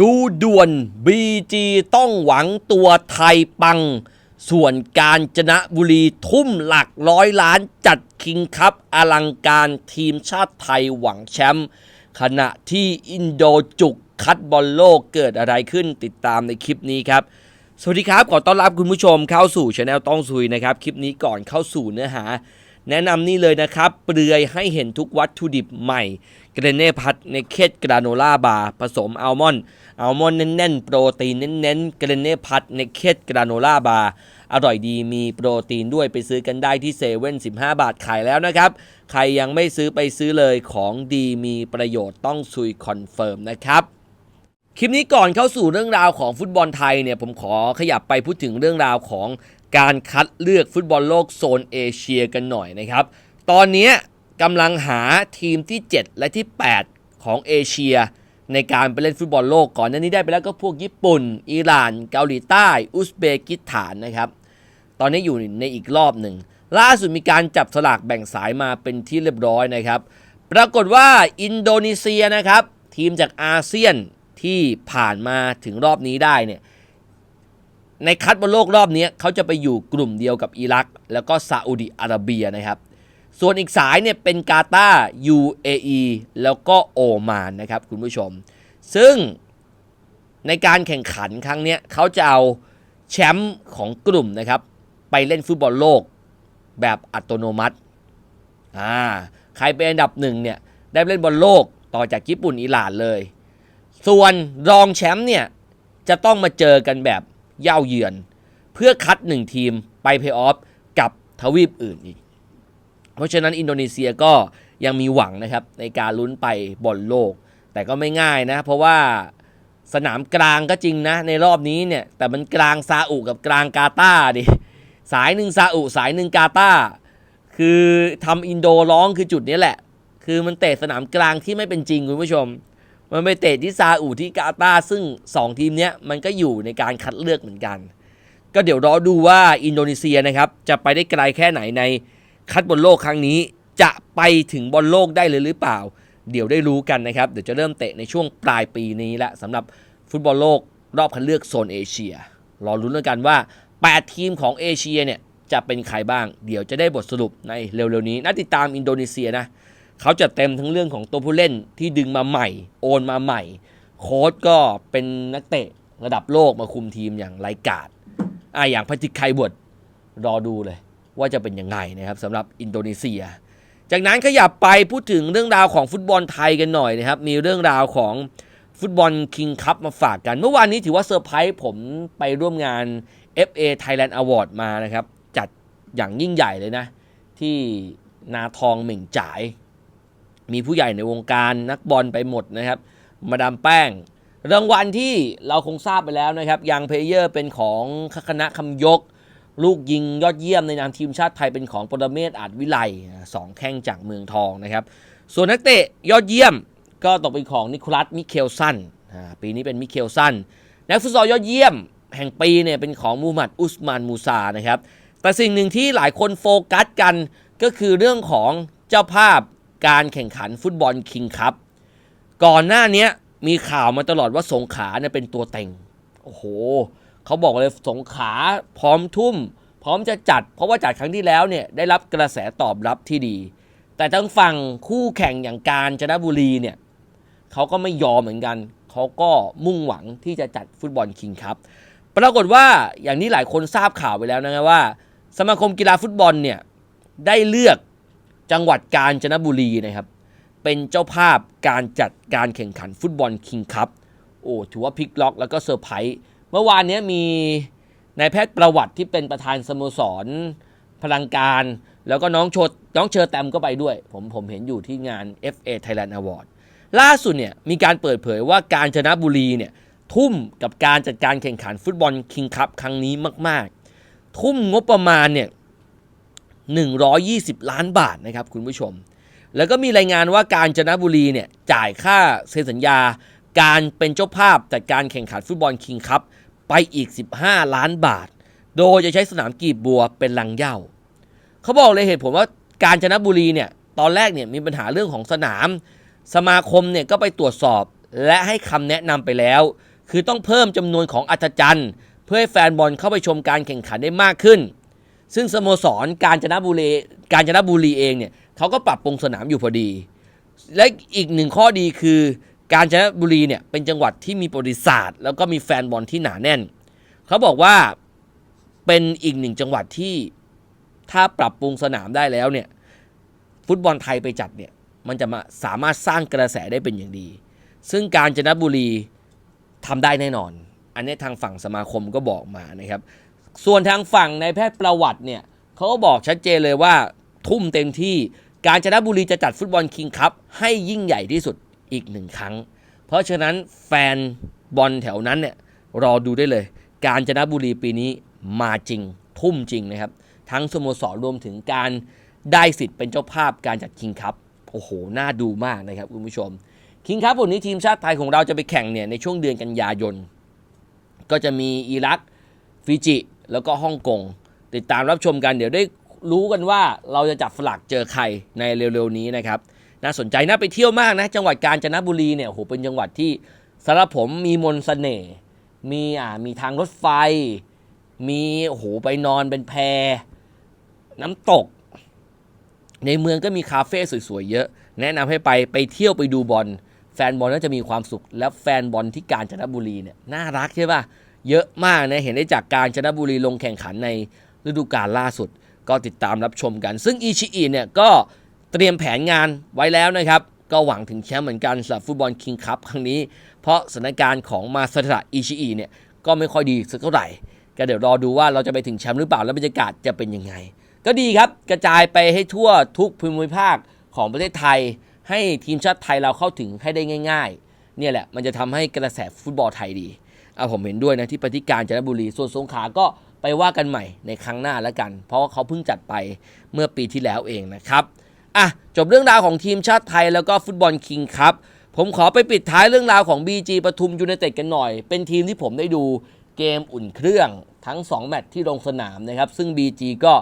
ดูด่วน BG ต้องหวังตัวไทยปัง ส่วนการจนะบุรีทุ่มหลักร้อยล้านจัดคิงคัพอลังการทีมชาติไทยหวังแชมป์ขณะที่อินโดจุกคัดบอลโลกเกิดอะไรขึ้นติดตามในคลิปนี้ครับ สวัสดีครับ ขอต้อนรับคุณผู้ชมเข้าสู่ช anel ต้องซุยนะครับ คลิปนี้ก่อนเข้าสู่เนื้อหา แนะนำนี่เลยนะครับ เปลือยให้เห็นทุกวัตถุดิบใหม่เกรเน่พัดในเคดกราโนล่าบาร์ผสมอัลมอนด์อัลมอนด์แน่นๆ โปรตีนเน้นๆเกรเน่พัดในเคดกราโนล่าบาร์อร่อยดีมีโปรตีนด้วยไปซื้อกันได้ที่เซเว่น15บาทขายแล้วนะครับ ใครยังไม่ซื้อไปซื้อเลยของดีมีประโยชน์ต้องซุยคอนเฟิร์มนะครับคลิปนี้ก่อนเข้าสู่เรื่องราวของฟุตบอลไทยเนี่ยผมขอขยับไปพูดถึงเรื่องราวของ การคัดเลือกฟุตบอลโลกโซนเอเชียกันหน่อยนะครับ ตอนนี้กำลังหาทีมที่ 7 และที่ 8 ของเอเชีย ในการไปเล่นฟุตบอลโลกก่อนหน้านี้ได้ไปแล้วก็พวกญี่ปุ่น อิหร่าน เกาหลีใต้ อุซเบกิสถานนะครับ ตอนนี้อยู่ในอีกรอบหนึ่ง ล่าสุดมีการจับสลากแบ่งสายมาเป็นที่เรียบร้อยนะครับ ปรากฏว่าอินโดนีเซียนะครับ ทีมจากอาเซียนที่ผ่านมาถึงรอบนี้ได้เนี่ย ในคัดบอลโลกรอบนี้เขาจะไปอยู่กลุ่มเดียวกับอิรัก แล้วก็ซาอุดิอาระเบียนะครับ ส่วนอีกสายเนี่ยเป็นกาตาร์ UAE แล้วก็โอมานนะครับคุณผู้ชม ซึ่งในการแข่งขันครั้งนี้เขาจะเอาแชมป์ของกลุ่มนะครับ ไปเล่นฟุตบอลโลกแบบอัตโนมัติอ่าใครเป็นอันดับหนึ่งเนี่ยได้เล่นบอลโลกต่อจากญี่ปุ่นอิหร่านเลย ส่วนรองแชมป์เนี่ยจะต้องมาเจอกันแบบ เย่าเยือน เพื่อคัดหนึ่งทีมไปเพย์ออฟกับทวีปอื่นอีก เพราะฉะนั้นอินโดนีเซียก็ยังมีหวังนะครับในการลุ้นไปบอลโลก แต่ก็ไม่ง่ายนะ เพราะว่าสนามกลางก็จริงนะ ในรอบนี้เนี่ย แต่มันกลางซาอุกับกลางกาตาดิสายหนึ่งซาอุสายหนึ่งกาตาคือทำอินโดร้องคือจุดนี้แหละ คือมันเตะสนามกลางที่ไม่เป็นจริงคุณผู้ชม มันไปเตะที่ซาอุที่กาตาร์ซึ่ง 2 ทีมเนี้ยมันก็อยู่ในการคัดเลือกเหมือนกัน ก็เดี๋ยวรอดูว่าอินโดนีเซียนะครับจะไปได้ไกลแค่ไหนในคัดบอลโลกครั้งนี้ จะไปถึงบอลโลกได้เลยหรือเปล่า เดี๋ยวได้รู้กันนะครับ เดี๋ยวจะเริ่มเตะในช่วงปลายปีนี้ละสำหรับฟุตบอลโลกรอบคัดเลือกโซนเอเชีย รอรุ้นแล้วกันว่า 8 ทีมของเอเชียเนี่ยจะเป็นใครบ้าง เดี๋ยวจะได้บทสรุปในเร็วๆนี้น่าติดตามอินโดนีเซียนะ เขาจะเต็มทั้งเรื่องของตัวผู้เล่นที่ดึงมาใหม่ โอนมาใหม่ โค้ชก็เป็นนักเตะระดับโลกมาคุมทีมอย่างไรกาดอะอย่างพัติกไคบดรอดูเลย ว่าจะเป็นยังไงนะครับสำหรับอินโดนีเซีย จากนั้นขยับไปพูดถึงเรื่องราวของฟุตบอลไทยกันหน่อยนะครับ มีเรื่องราวของฟุตบอลคิงคัพมาฝากกัน เมื่อวานนี้ถือว่าเซอร์ไพรส์ผมไปร่วมงาน FA Thailand Award มานะครับ จัดอย่างยิ่งใหญ่เลยนะ ที่นาทองเหม่งจ่าย มีผู้ใหญ่ในวงการนักบอลไปหมดนะครับ มาดามแป้ง รางวัลที่เราคงทราบไปแล้วนะครับยังเพลเยอร์เป็นของคณะคำยก ลูกยิงยอดเยี่ยมในนามทีมชาติไทยเป็นของปรเมศอาจวิไลสองแข้งจากเมืองทองนะครับ ส่วนนักเตะยอดเยี่ยมก็ตกเป็นของนิโคลัสมิเคลสันปีนี้เป็นมิเคลสันนักฟุตซอลยอดเยี่ยมแห่งปีเนี่ยเป็นของมูฮัมหมัดอุสมานมูซานะครับแต่สิ่งหนึ่งที่หลายคนโฟกัสกันก็คือเรื่องของเจ้าภาพ การแข่งขันฟุตบอลคิงคัพก่อนหน้านี้มีข่าวมาตลอดว่าสงขาเนี่ยเป็นตัวเต็ง โอ้โห เขาบอกเลยสงขาพร้อมทุ่ม พร้อมจะจัด เพราะว่าจัดครั้งที่แล้วเนี่ยได้รับกระแสตอบรับที่ดี แต่ทั้งฝั่งคู่แข่งอย่างการจนบุรีเนี่ยเขาก็ไม่ยอมเหมือนกัน เขาก็มุ่งหวังที่จะจัดฟุตบอลคิงคัพปรากฏว่าอย่างที่หลายคนทราบข่าวไปแล้วนะครับว่า สมาคมกีฬาฟุตบอลเนี่ยได้เลือก จังหวัดกาญจนบุรีนะครับ เป็นเจ้าภาพการจัดการแข่งขันฟุตบอลคิงคัพโอ้ถือว่าพลิกล็อกแล้วก็เซอร์ไพรส์เมื่อวานนี้มีนายแพทย์ประวัติที่เป็นประธานสโมสร พลังการ แล้วก็น้องโชดน้องเชอร์แตมก็ไปด้วย ผมผมเห็นอยู่ที่งาน FA Thailand Award ล่าสุดเนี่ยมีการเปิดเผยว่าการจนบุรีเนี่ยทุ่มกับการจัดการแข่งขันฟุตบอลคิงคัพครั้งนี้มาก ๆ ทุ่มงบประมาณเนี่ย 120 ล้านบาทนะครับคุณผู้ชม แล้วก็มีรายงานว่าการจนบุรีเนี่ยจ่ายค่าเซ็นสัญญา การเป็นเจ้าภาพจัดการแข่งขันฟุตบอลคิงคัพไปอีก 15 ล้านบาท โดยจะใช้สนามกีบบัวเป็นลังเย้าเขาบอกเลยเหตุผลว่าการจนบุรีเนี่ยตอนแรกเนี่ยมีปัญหาเรื่องของสนาม สมาคมเนี่ยก็ไปตรวจสอบและให้คำแนะนำไปแล้ว คือต้องเพิ่มจำนวนของอัศจรรย์เพื่อให้แฟนบอลเข้าไปชมการแข่งขันได้มากขึ้น ซึ่งสโมสรการจนบุรีการจนบุรีเองเนี่ยเขาก็ปรับปรุงสนามอยู่พอดี และอีกหนึ่งข้อดีคือ การจนบุรีเนี่ยเป็นจังหวัดที่มีประวัติศาสตร์ แล้วก็มีแฟนบอลที่หนาแน่น เขาบอกว่าเป็นอีกหนึ่งจังหวัดที่ถ้าปรับปรุงสนามได้แล้วเนี่ยฟุตบอลไทยไปจัดเนี่ยมันจะมาสามารถสร้างกระแสได้เป็นอย่างดี ซึ่งการจนบุรีทำได้แน่นอน อันนี้ทางฝั่งสมาคมก็บอกมานะครับ ส่วนทางฝั่งในแพทย์ประวัติเนี่ยเขาก็บอกชัดเจนเลยว่าทุ่มเต็มที่การจนบุรีจะจัดฟุตบอลคิงคัพให้ยิ่งใหญ่ที่สุดอีกหนึ่งครั้ง เพราะฉะนั้นแฟนบอลแถวนั้นเนี่ยรอดูได้เลย การจนบุรีปีนี้มาจริง ทุ่มจริงนะครับ ทั้งสโมสรรวมถึงการได้สิทธิ์เป็นเจ้าภาพการจัดคิงคัพโอ้โห น่าดูมากนะครับคุณผู้ชมคิงคัพวันนี้ทีมชาติไทยของเราจะไปแข่งเนี่ยในช่วงเดือนกันยายน ก็จะมีอิรักฟิจิ แล้วก็ฮ่องกง ติดตามรับชมกันเดี๋ยวได้รู้กันว่าเราจะจับฝลักเจอใครในเร็วๆนี้นะครับน่าสนใจน่าไปเที่ยวมากนะ จังหวัดกาญจนบุรีเนี่ยโหเป็นจังหวัดที่สำหรับผมมีมนต์เสน่ห์มีอ่ามีทางรถไฟ มีโหไปนอนเป็นแพน้ำตก ในเมืองก็มีคาเฟ่สวยๆเยอะ แนะนำให้ไปไปเที่ยวไปดูบอลแฟนบอลน่าจะมีความสุข และแฟนบอลที่กาญจนบุรีเนี่ยน่ารักใช่ป่ะ เยอะมากนะเห็นได้จากการจนะบุรีลงแข่งขันในฤดูกาลล่าสุด ก็ติดตามรับชมกัน ซึ่งอิชิอิเนี่ยก็เตรียมแผนงานไว้แล้วนะครับ ก็หวังถึงแชมป์เหมือนกันสำหรับฟุตบอลคิงคัพครั้งนี้ เพราะสถานการณ์ของมาซาตระอิชิอิเนี่ยก็ไม่ค่อยดีสักเท่าไหร่ ก็เดี๋ยวรอดูว่าเราจะไปถึงแชมป์หรือเปล่าแล้วบรรยากาศจะเป็นยังไง ก็ดีครับกระจายไปให้ทั่วทุกภูมิภาคของประเทศไทย ให้ทีมชาติไทยเราเข้าถึงให้ได้ง่าย ๆ เนี่ยแหละมันจะทำให้กระแสฟุตบอลไทยดี อาผมเห็นด้วยนะที่ปฏิการจันทบุรี ส่วนสงขลาก็ไปว่ากันใหม่ในครั้งหน้าแล้วกัน เพราะว่าเขาเพิ่งจัดไปเมื่อปีที่แล้วเองนะครับอะจบเรื่องราวของทีมชาติไทยแล้วก็ฟุตบอลคิงครับผมขอไปปิดท้ายเรื่องราวของ BG ปทุมยูไนเต็ดกันหน่อย เป็นทีมที่ผมได้ดูเกมอุ่นเครื่องทั้ง 2 แมตช์ที่ลงสนามนะครับ ซึ่ง BG ก็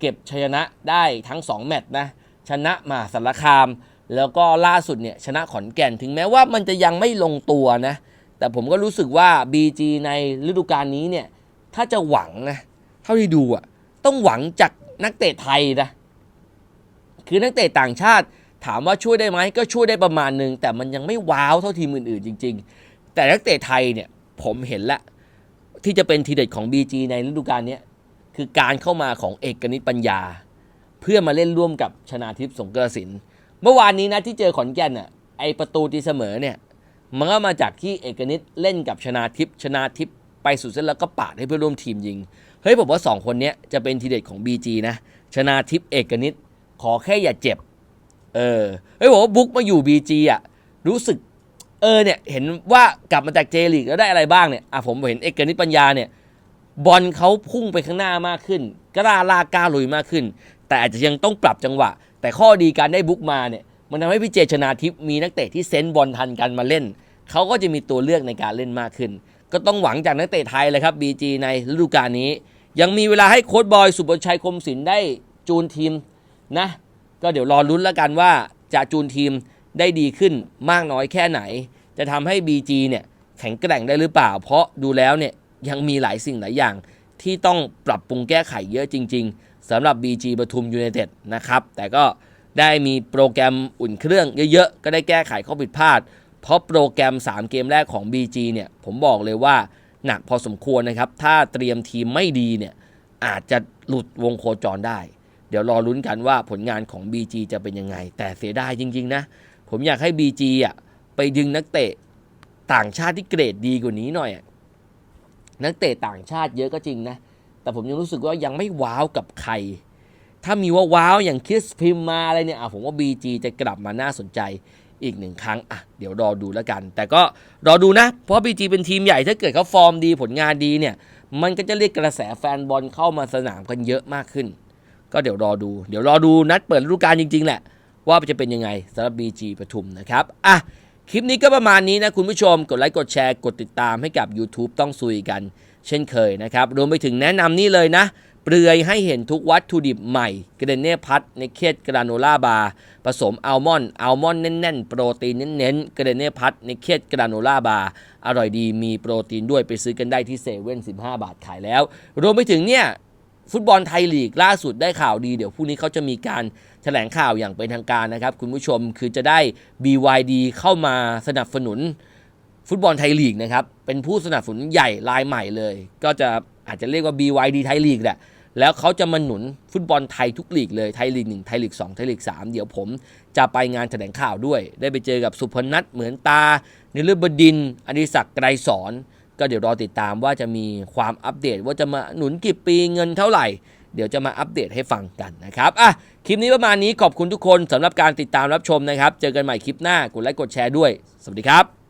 เก็บชัยชนะได้ทั้ง 2 แมตช์นะ ชนะมาสารคาม แล้วก็ล่าสุดเนี่ยชนะขอนแก่น ถึงแม้ว่ามันจะยังไม่ลงตัวนะ แต่ผมก็รู้สึกว่า BG ในฤดูกาลนี้เนี่ย ถ้าจะหวังนะ เท่าที่ดูอะต้องหวังจากนักเตะไทยนะ คือนักเตะต่างชาติถามว่าช่วยได้ไหมก็ช่วยได้ประมาณหนึ่งแต่มันยังไม่ว้าวเท่าทีมอื่นๆจริง ๆ แต่นักเตะไทยเนี่ยผมเห็นละ ที่จะเป็นทีเด็ดของ BG ในฤดูกาลนี้คือการเข้ามาของเอกนิตปัญญา เพื่อมาเล่นร่วมกับชนาทิพย์สงกระสิน เมื่อวานนี้นะที่เจอขอนแก่นอะไอประตูตีเสมอเนี่ย มันก็มาจากที่เอกนิตเล่นกับชนาทิพชนาทิพไปสุดเส้นแล้วก็ปาดให้เพื่อนร่วมทีมยิง เฮ้ยผมว่า 2 คนนี้จะเป็นทีเด็ดของ BG นะ ชนาทิพเอกนิตขอแค่อย่าเจ็บ เออ เฮ้ยผมว่าบุ๊กมาอยู่ BG อะรู้สึก เออเนี่ยเห็นว่ากลับมาจากเจลีกแล้วได้อะไรบ้างเนี่ย อะผมเห็นเอกนิตปัญญาเนี่ยบอลเขาพุ่งไปข้างหน้ามากขึ้น กล้าลากล้าลุยมากขึ้น แต่อาจจะยังต้องปรับจังหวะ แต่ข้อดีการได้บุ๊กมาเนี่ย มันทำให้พี่เจชนาทิพย์มีนักเตะที่เซนส์บอลทันกันมาเล่น เขาก็จะมีตัวเลือกในการเล่นมากขึ้น ก็ต้องหวังจากนักเตะไทยเลยครับ BG ในฤดูกาลนี้ ยังมีเวลาให้โค้ชบอยสุบชัยคมศิลป์ได้จูนทีมนะ ก็เดี๋ยวรอลุ้นแล้วกันว่าจะจูนทีมได้ดีขึ้นมากน้อยแค่ไหน จะทำให้ BG เนี่ยแข็งแกร่งได้หรือเปล่า เพราะดูแล้วเนี่ยยังมีหลายสิ่งหลายอย่าง ที่ต้องปรับปรุงแก้ไขเยอะจริง ๆสำหรับ BG ปทุมยูไนเต็ดนะครับ แต่ก็ ได้มีโปรแกรมอุ่นเครื่องเยอะๆ ก็ได้แก้ไขข้อผิดพลาด เพราะโปรแกรม 3 เกมแรกของ BG เนี่ยผมบอกเลยว่าหนักพอสมควรนะครับ ถ้าเตรียมทีมไม่ดีเนี่ยอาจจะหลุดวงโคจรได้ เดี๋ยวรอลุ้นกันว่าผลงานของ BG จะเป็นยังไง แต่เสียดายจริงๆนะ ผมอยากให้ BG อะไปดึงนักเตะต่างชาติที่เกรดดีกว่านี้หน่อย นักเตะต่างชาติเยอะก็จริงนะ แต่ผมยังรู้สึกว่ายังไม่ว้าวกับใคร ถ้ามีว่าว้าวอย่างคิสพิมมาอะไรเนี่ยอะผมว่า BG จะกลับมาน่าสนใจอีกหนึ่งครั้งอะเดี๋ยวรอดูแล้วกัน แต่ก็รอดูนะ เพราะ BG เป็นทีมใหญ่ถ้าเกิดเขาฟอร์มดีผลงานดีเนี่ย มันก็จะเรียกกระแสแฟนบอลเข้ามาสนามกันเยอะมากขึ้น ก็เดี๋ยวรอดู เดี๋ยวรอดูนัดเปิดฤดูกาลจริง ๆ แหละ ว่าจะเป็นยังไงสำหรับ BG ปทุมนะครับอะคลิปนี้ก็ประมาณนี้นะคุณผู้ชม กดไลค์กดแชร์กดติดตามให้กับ YouTube ต้องซุยกัน เช่นเคยนะครับรวมไปถึงแนะนำนี่เลยนะ เปลือยให้เห็นทุกวัตถุดิบใหม่เกรเน่พัทในเคสกราโนล่าบาร์ผสมอัลมอนด์อัลมอนด์แน่นๆ โปรตีนเน้นๆเกรเน่พัทในเคสกราโนล่าบาร์อร่อยดีมีโปรตีนด้วยไปซื้อกันได้ที่เซเว่น15บาทขายแล้ว รวมไปถึงเนี่ยฟุตบอลไทยลีกล่าสุดได้ข่าวดี เดี๋ยวพรุ่งนี้เขาจะมีการแถลงข่าวอย่างเป็นทางการนะครับ คุณผู้ชมคือจะได้ BYD เข้ามาสนับสนุนฟุตบอลไทยลีกนะครับ เป็นผู้สนับสนุนใหญ่รายใหม่เลย ก็จะอาจจะเรียกว่า BYD ไทยลีกแหละ แล้วเขาจะมาหนุนฟุตบอลไทยทุกลีกเลยไทยลีก1ไทยลีก2ไทยลีก3เดี๋ยวผมจะไปงานแถลงข่าวด้วย ได้ไปเจอกับสุพนัทเหมือนตานิรบดินอดิศักดิ์ไกรสอน ก็เดี๋ยวรอติดตามว่าจะมีความอัปเดตว่าจะมาหนุนกี่ปีเงินเท่าไหร่ เดี๋ยวจะมาอัปเดตให้ฟังกันนะครับอะคลิปนี้ประมาณนี้ขอบคุณทุกคนสำหรับการติดตามรับชมนะครับ เจอกันใหม่คลิปหน้ากดไลค์กดแชร์ด้วย สวัสดีครับ